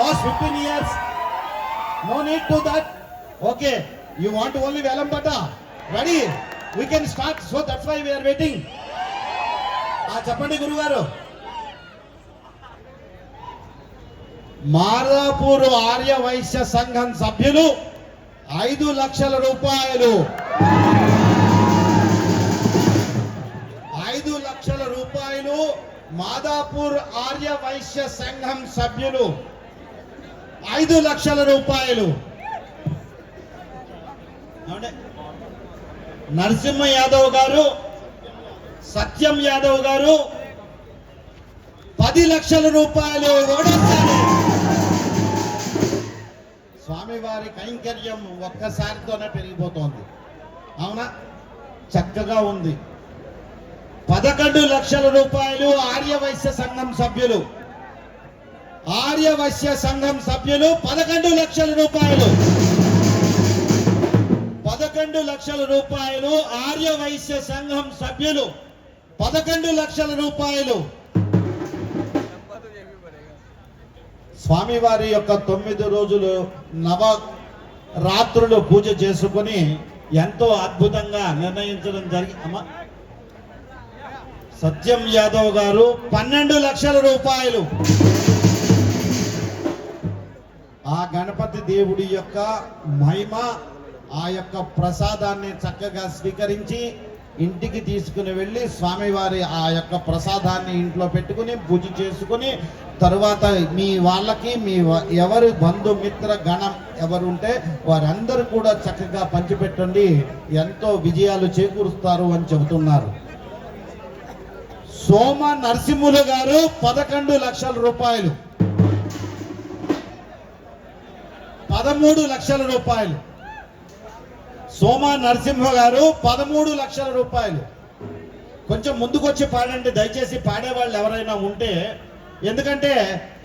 Last fifteen years no need to that okay you want only వేలంపట ready we can start so that's why we are waiting చెప్పండి గురుగారు. మాదాపూర్ ఆర్య వైశ్య సంఘం సభ్యులు ఐదు లక్షల రూపాయలు. ఐదు లక్షల రూపాయలు మాదాపూర్ ఆర్య వైశ్య సంఘం సభ్యులు. ఐదు లక్షల రూపాయలు. నరసింహ యాదవ్ గారు సత్యం యాదవ్ గారు పది లక్షల రూపాయలు ఒకటోసారి స్వామివారి కైంకర్యం ఒక్కసారితోనే పెరిగిపోతోంది. అవునా? చక్కగా ఉంది. పదకొండు లక్షల రూపాయలు ఆర్యవైశ్య సంఘం సభ్యులు. ఆర్యవశ్య సంఘం సభ్యులు పదకొండు లక్షల రూపాయలు. పదకొండు లక్షల రూపాయలు ఆర్యవైశ్య సంఘం సభ్యులు. పదకొండు లక్షల రూపాయలు. స్వామివారి యొక్క తొమ్మిది రోజులు నవ రాత్రులు పూజ చేసుకుని ఎంతో అద్భుతంగా నిర్ణయించడం జరిగి అమ్మా. సత్యం యాదవ్ గారు పన్నెండు లక్షల రూపాయలు. గణపతి దేవుడి యొక్క మహిమ ఆ యొక్క ప్రసాదాన్ని చక్కగా స్వీకరించి ఇంటికి తీసుకుని వెళ్ళి స్వామివారి ఆ యొక్క ప్రసాదాన్ని ఇంట్లో పెట్టుకుని పూజ చేసుకుని తరువాత మీ వాళ్ళకి మీ వ- ఎవరు బంధుమిత్ర గణం ఎవరు ఉంటే వారందరూ కూడా చక్కగా పంచిపెట్టండి. ఎంతో విజయాలు చేకూరుస్తారు అని చెబుతున్నారు. సోమ నరసింహులు గారు పదకొండు లక్షల రూపాయలు. పదమూడు లక్షల రూపాయలు. సోమ నరసింహ గారు పదమూడు లక్షల రూపాయలు. కొంచెం ముందుకొచ్చి పాడండి దయచేసి పాడేవాళ్ళు ఎవరైనా ఉంటే. ఎందుకంటే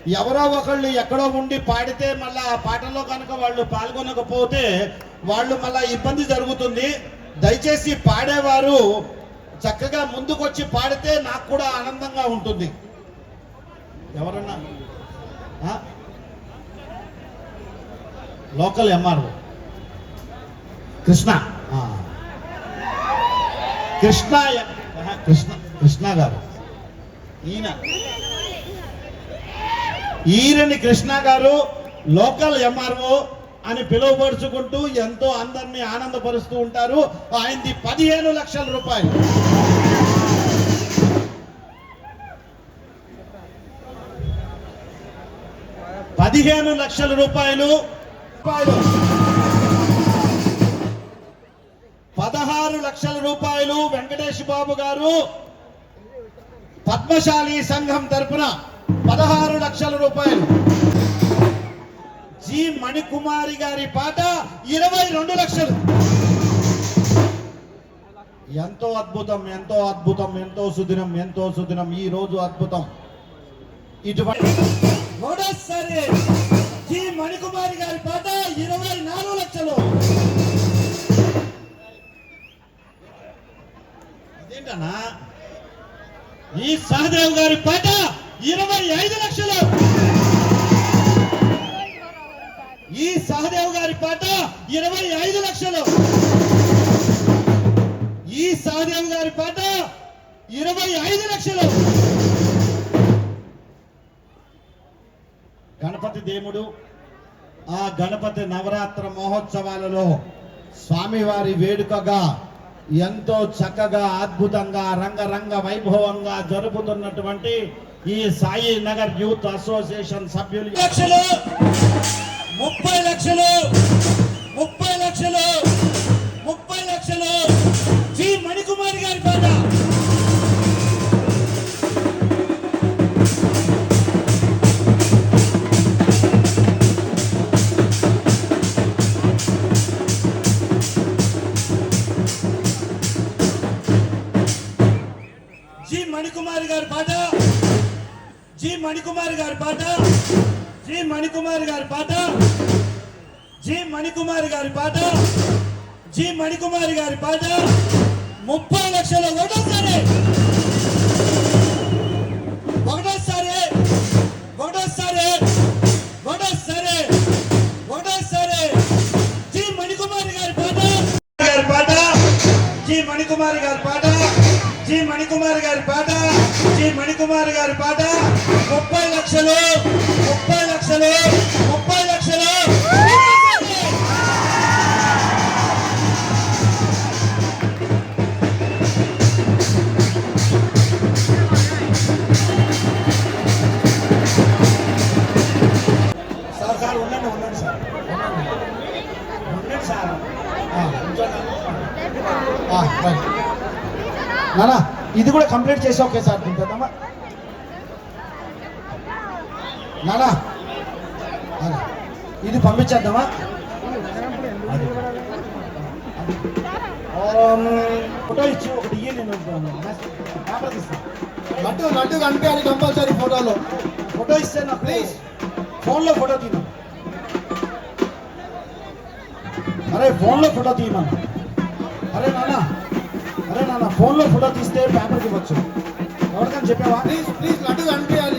ఎవరో ఒకళ్ళు ఎక్కడో ఉండి పాడితే మళ్ళా ఆ పాటలో కనుక వాళ్ళు పాల్గొనకపోతే వాళ్ళు మళ్ళా ఇబ్బంది జరుగుతుంది. దయచేసి పాడేవారు చక్కగా ముందుకొచ్చి పాడితే నాకు కూడా ఆనందంగా ఉంటుంది. ఎవరన్నా? Local MRO. కృష్ణ. కృష్ణ కృష్ణ. కృష్ణ గారు. ఈయన. ఈయనని కృష్ణ గారు లోకల్ ఎంఆర్ఓ అని పిలువపరుచుకుంటూ ఎంతో అందరినీ ఆనందపరుస్తూ ఉంటారు. ఆయనది పదిహేను లక్షల రూపాయలు. పదిహేను లక్షల రూపాయలు రూపాయలు పదహారు లక్షల రూపాయలు వెంకటేష్ బాబు గారు పద్మశాలి సంఘం తరపున పదహారు లక్షల రూపాయలు. జి మణికుమారి గారి పాట ఇరవై రెండు లక్షలు. ఎంతో అద్భుతం ఎంతో అద్భుతం ఎంతో సుదినం ఎంతో సుదినం ఈ రోజు అద్భుతం. ఇటువంటి మణికుమారి గారి పాట ఇరవై నాలుగు లక్షలు. అదేంటనా ఈ సహదేవ్ గారి పాట ఇరవై ఐదు లక్షలు. ఈ సహదేవ్ గారి పాట ఇరవై ఐదు లక్షలు. ఈ సహదేవ్ గారి పాట ఇరవై ఐదు లక్షలు. గణపతి దేవుడు ఆ గణపతి నవరాత్ర మహోత్సవాలలో స్వామివారి వేడుకగా ఎంతో చక్కగా అద్భుతంగా రంగరంగ వైభవంగా జరుపుతున్నటువంటి ఈ సాయి నగర్ యూత్ అసోసియేషన్ సభ్యులు లక్షలు ముప్పై లక్షలు ముప్పై లక్షలు ముప్పై లక్షలు. శ్రీ మణికుమారి గారి మణికుమారి గారి పాట. జి మణికుమారి గారి పాట. జి మణికుమారి గారి పాట. జి మణికుమారి గారి పాట. జి మణికుమారి గారి పాట. ముప్పై లక్షల ఒకటోసారి ఒకటోసారి ఒకటోసారి ఒకటోసారి ఒకటోసారి. జి మణికుమారి గారి పాట గారి పాట. జి మణికుమారి గారి పాట. జి మణికుమార్ గారి పాట జి మణికుమార్ గారి పాట. ముప్పై లక్షలు ముప్పై లక్షలు. నానా ఇది కూడా కంప్లీట్ చేసి ఒకేసారి తింటుందమ్మా నానా నానా, ఇది పంపించేద్దామా? ఫోటో ఇచ్చి ఒకటి ఇయ్యి నేను కనిపించాలి కంపల్సరీ ఫోటోలో. ఫోటో ఇస్తే నా ప్లీజ్. ఫోన్లో ఫోటో తీనా అరే ఫోన్లో ఫోటో తీయమా అరే నానా. అరే నాన్న ఫోన్లో ఫోటో తీస్తే పేపర్కి ఇవ్వచ్చు. ఎవరికైనా చెప్పావా? ప్లీజ్ ప్లీజ్ లడ్డు కనిపించాలి